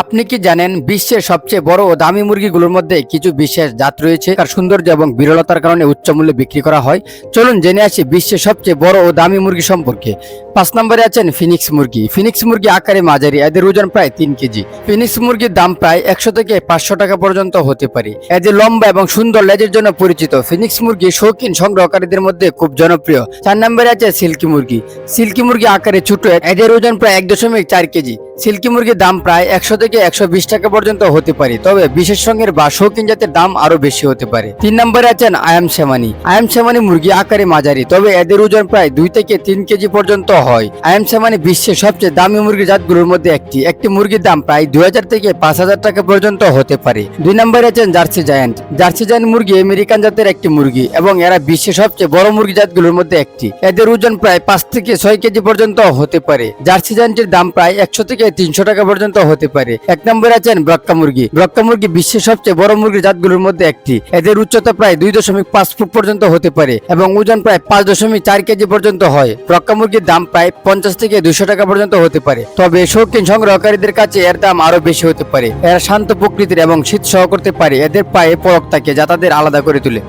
আপনি কি জানেন বিশ্বের সবচেয়ে বড় ও দামি মুরগিগুলোর মধ্যে কিছু বিশেষ জাত রয়েছে? তার সৌন্দর্য এবং বিরলতার কারণে উচ্চ মূল্যে বিক্রি করা হয়। চলুন জেনে আসি বিশ্বের সবচেয়ে বড় ও দামি মুরগি সম্পর্কে। পাঁচ নম্বরে আছেন ফিনিক্স মুরগি। ফিনিক্স মুরগি আকারে মাঝারি, এদের ওজন প্রায় তিন কেজি। ফিনিক্স মুরগির দাম প্রায় একশো থেকে পাঁচশো টাকা পর্যন্ত হতে পারে। এদের লম্বা এবং সুন্দর লেজের জন্য পরিচিত। ফিনিক্স মুরগি শৌখিন সংগ্রহকারীদের মধ্যে খুব জনপ্রিয়। চার নম্বরে আছে সিল্কি মুরগি। সিল্কি মুরগি আকারে ছোট, এদের ওজন প্রায় এক দশমিক চার কেজি। সিল্কি মুরগির দাম প্রায় একশো থেকে একশো বিশ টাকা পর্যন্ত হতে পারে। তবে বিশেষ রঙের বা শৌখিন জাতের দাম আরও বেশি হতে পারে। তিন নম্বরে আছেন আয়াম সেমানি আয়াম সেমানি মুরগি আকারে মাঝারি, তবে এদের ওজন প্রায় দুই থেকে তিন কেজি পর্যন্ত হয়। আয়াম সেমানি বিশ্বের সবচেয়ে দামি মুরগি জাতগুলোর মধ্যে একটি। একটি মুরগির দাম প্রায় দুই হাজার থেকে পাঁচ হাজার টাকা পর্যন্ত হতে পারে। দুই নম্বরে আছেন জার্সি জায়ান্ট। জার্সি জায়ান্ট মুরগি আমেরিকান জাতের একটি মুরগি এবং এরা বিশ্বের সবচেয়ে বড় মুরগি জাতগুলোর মধ্যে একটি। এদের ওজন প্রায় পাঁচ থেকে ছয় কেজি পর্যন্ত হতে পারে। জার্সি জায়ান্টের দাম প্রায় একশো থেকে তিনশো টাকা পর্যন্ত হতে পারে। এক নম্বরে আছেন ব্রক্কা মুরগি। ব্রক্কা মুরগি বিশ্বের সবচেয়ে বড় মুরগি জাতগুলোর মধ্যে একটি। এদের উচ্চতা প্রায় দুই দশমিক পাঁচ ফুট পর্যন্ত হতে পারে এবং ওজন প্রায় পাঁচ দশমিক চার কেজি পর্যন্ত হয়। ব্রক্কা মুরগির দাম প্রায় পঞ্চাশ থেকে দুশো টাকা পর্যন্ত হতে পারে। তবে শৌখিন সংগ্রহকারীদের কাছে এর দাম আরও বেশি হতে পারে। এরা শান্ত প্রকৃতির এবং শীত সহ করতে পারে। এদের পায়ে পরক থাকে যা তাদের আলাদা করে তোলে।